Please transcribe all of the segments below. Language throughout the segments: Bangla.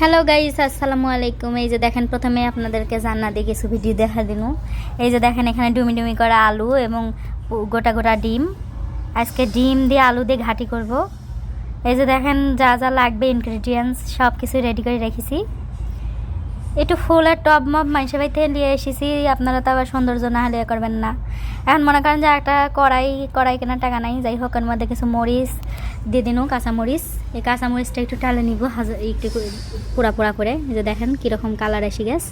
হ্যালো গাইস আসসালামু আলাইকুম। এই যে দেখেন, প্রথমে আপনাদেরকে জান্নাতে কিছু ভিডিও দেখা দিন এই যে দেখেন, এখানে ডুমি ডুমি করা আলু এবং গোটা গোটা ডিম। আজকে ডিম দিয়ে আলু দিয়ে ঘাটি করব। এই যে দেখেন, যা যা লাগবে ইনগ্রিডিয়েন্টস সব কিছু রেডি করে রেখেছি। একটু ফুলের টব মব মাইসে বাড়ি থেকে নিয়ে এসেছি। আপনারা তো আবার সৌন্দর্য না হলে করবেন না। এখন মনে করেন যে একটা কড়াই কড়াই কেনার টাকা নাই। যাই হোক, এর মধ্যে কিছু মরিচ দিয়ে দিন কাঁচামরিচ। এই কাঁচামরিচটা একটু টালে নিব হাজার একটু পোড়া পুরা করে। যে দেখেন কীরকম কালার এসে গেছে।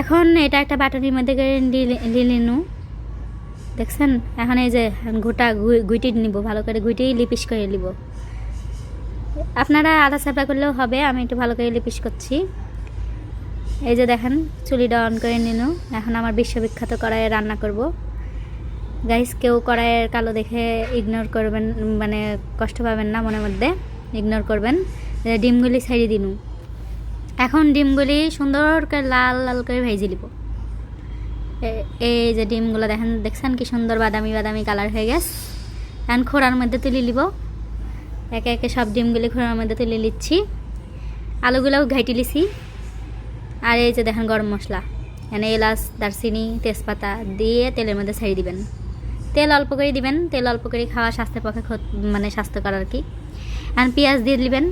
এখন এটা একটা বাটনের মধ্যে করে লিলে নু দেখছেন? এখন এই যে গোটা গুইটি নিব, ভালো করে গুইটি লিপিস করে নিব। আপনারা আধা চাপা করলেও হবে, আমি একটু ভালো করে লিপিস করছি। এই যে দেখেন, চুলিটা অন করে নিন এখন আমার বিশ্ববিখ্যাত কড়াইয়ে রান্না করব। গাইস কেউ কড়াইয়ের কালো দেখে ইগনোর করবেন মানে কষ্ট পাবেন না মনের মধ্যে। ইগনোর করবেন। ডিমগুলি ছাড়িয়ে দিন। এখন ডিমগুলি সুন্দর করে লাল লাল করে ভেজে নিব। এই যে ডিমগুলো দেখেন, দেখছেন কি সুন্দর বাদামি বাদামি কালার হয়ে গেছে। এখন খোড়ার মধ্যে তুলে নিব। একে একে সব ডিমগুলি খোড়ার মধ্যে তুলে নিচ্ছি। আলুগুলোও ঘাইটি লিছি আর এই যে দেখেন গরম মশলা। এখানে এলাচ, দারচিনি, তেজপাতা দিয়ে তেলের মধ্যে ছাড়িয়ে দিবেন। তেল অল্প করে দিবেন, তেল অল্প করে খাওয়া স্বাস্থ্যের পক্ষে মানে স্বাস্থ্যকর আর কি। আর পেঁয়াজ দিয়ে দিবেন।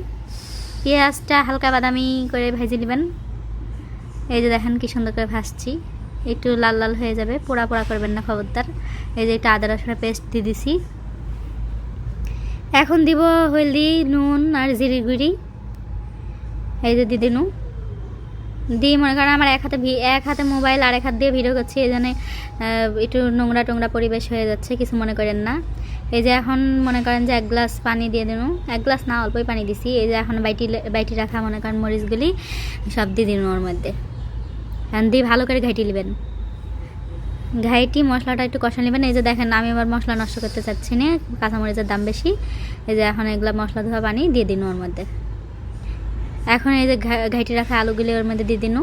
পেঁয়াজটা হালকা বাদামি করে ভেজে দিবেন এই যে দেখেন কি সুন্দর করে ভাজছি। একটু লাল লাল হয়ে যাবে, পোড়া পোড়া করবেন না খবরদার। এই যে একটু আদা, রসুনের পেস্ট দিয়ে দিছি। এখন দিব হলদি, নুন আর জিরি গুঁড়ি। এই যে দিয়ে দিনু। দিয়ে মনে করেন আমার এক হাতে এক হাতে মোবাইল আর এক হাত দিয়ে ভিডিও করছি, এই জন্য একটু নোংরা টোংরা পরিবেশ হয়ে যাচ্ছে, কিছু মনে করেন না। এই যে এখন মনে করেন যে এক গ্লাস পানি দিয়ে দিন, এক গ্লাস না, অল্পই পানি দিছি, এই যে এখন বাইটি বাইটি রাখা মনে করেন মরিচগুলি, সব দিয়ে দিন ওর মধ্যে। দিয়ে ভালো করে ঘাইটি নেবেন ঘাইটি, মশলাটা একটু কষা নেবেন, এই যে দেখেন আমি আবার মশলা নষ্ট করতে চাচ্ছি না, কাঁচামরিচের দাম বেশি, এই যে এখন এগুলো মশলা ধোয়া পানি দিয়ে দিন ওর মধ্যে। এখন এই যে ঘাইটি রাখা আলুগুলি ওর মধ্যে দিয়ে দিনু।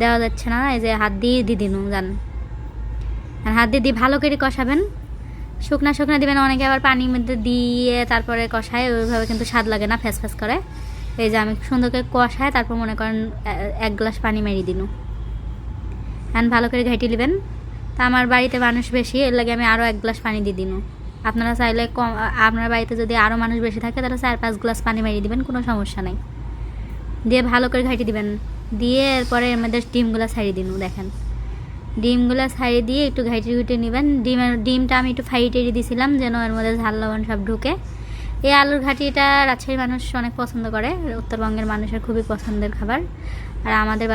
দেওয়া যাচ্ছে না, এই যে হাত দিয়ে দিয়ে দিনু, জান। আর হাত দিয়ে দিয়ে ভালো করে কষাবেন। শুকনা শুকনা দিবেন, অনেকে আবার পানির মধ্যে দিয়ে তারপরে কষায়, ওইভাবে কিন্তু স্বাদ লাগে না ফ্যাস ফ্যাস করে। এই যে আমি সুন্দর করে কষায়, তারপর মনে করেন এক গ্লাস পানি মেরিয়ে দিন। এখন ভালো করে ঘাইটি নেবেন। তা আমার বাড়িতে মানুষ বেশি, এর লাগে আমি আরও এক গ্লাস পানি দিয়ে দিনু। আপনারা চাইলে কম আপনার বাড়িতে যদি আরও মানুষ বেশি থাকে, তাহলে চার পাঁচ গ্লাস পানি মেরিয়ে দিবেন, কোনো সমস্যা নাই। দিয়ে ভালো করে ঘাইটি দিবেন। দিয়ে এরপরে এর মধ্যে ডিমগুলো ছাড়িয়ে দিন, দেখেন। ডিমগুলো ছাড়িয়ে দিয়ে একটু ঘাইটি ঘুটে নেবেন। ডিমের ডিমটা আমি একটু ফাই টেরি দিয়েছিলাম যেন এর মধ্যে ঝাল লবণ সব ঢুকে। এই আলুর ঘাটিটা রাজশাহীর মানুষ অনেক পছন্দ করে, উত্তরবঙ্গের মানুষের খুবই পছন্দের খাবার। আর আমাদের